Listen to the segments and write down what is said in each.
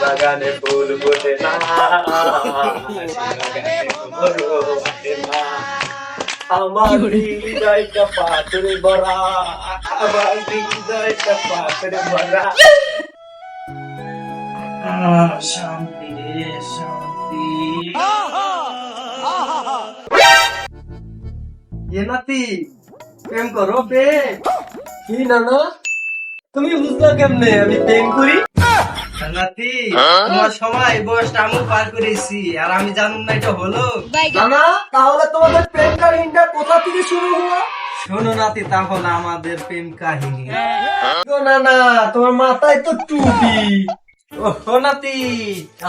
বাগানে ফুল ফোটে না। আমার হৃদয়টা পাথরে ভরা আমার হৃদয়টা পাথরে ভরা। শান্তি রে শান্তি। এ নাতি প্রেম করো প্রেম কি নানা? তুমি বুঝলো কেমনে? আমি প্রেম করি? নাতি তোমার সময় বয়সটা আমি পার করেছি আর আমি জানুন না এটা হলো। নানা তাহলে তোমাদের প্রেম কাহিনীটা কোথা থেকে শুরু হলো? শোনো নাতি তাহলে আমাদের প্রেম কাহিনী। গো নানা তোমার মাথায় তো টুপি। ও নাতি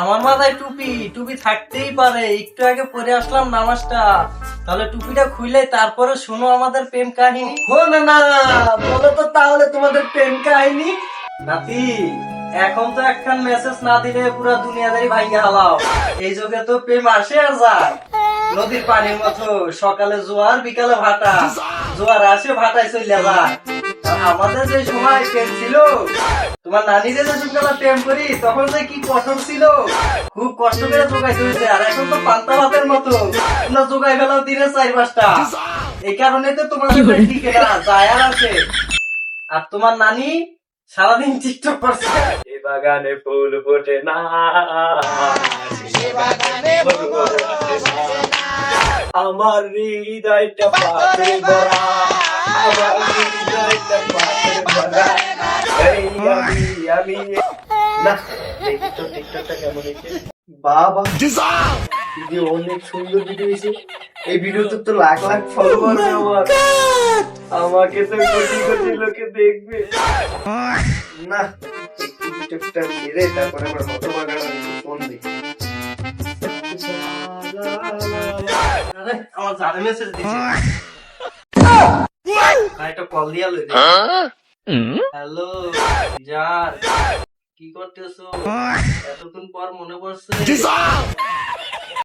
আমার মাথায় টুপি। টুপি থাকতেই পারে একটু আগে পরে আসলাম নামাজটা। তাহলে টুপিটা খুলে তারপরে শোনো আমাদের প্রেম কাহিনী। ও নানা বলো তো তাহলে তোমাদের প্রেম কাহিনী। নাতি এখন তো একখান মেসেজ না দিলে পুরো দুনিয়াদারি ভাঙ্গে হালাও। এই যুগে তো প্রেম আসে আর যায়। নদীর পানির মতো সকালে জোয়ার বিকালে ভাটা। জোয়ার আসে ভাটায় চলে যায়। আমাদের যে সময় প্রেম ছিল তোমার নানিদের যে সকালে প্রেম করি তখন যে কি কঠোর ছিল খুব কষ্ট করে জোগাইতে হয়েছে আর এখন তো পান্তা ভাতের মতো তোমরা জোগাই ফেলাও দিনে চার পাঁচটা। এই কারণে তো তোমাদের ঠিক না যায় আর আসে। আর তোমার নানি সারাদিন টিকটক করছে। সে বাগানে ফুল ফোটে না। বাগানে ফুল ফোটে না। আমার হৃদয়টা পাথরে ভরা। আমার হৃদয়টা পাথরে ভরা। এই আমি আমি। না দেখি তো টিকটকটা কেমন হয়েছে? বাবা। দিদি অনেক সুন্দর ভিডিও হয়েছে। এই ভিডিওতে তো লাখ লাখ ফলোয়ার আমার আমাকে তো কোটি কোটি লোকে দেখবে। না মেরে তারপরে বাগান ফোন দিই আমার হ্যালো জান কি করতেছো? এতক্ষণ পর মনে পড়ছে।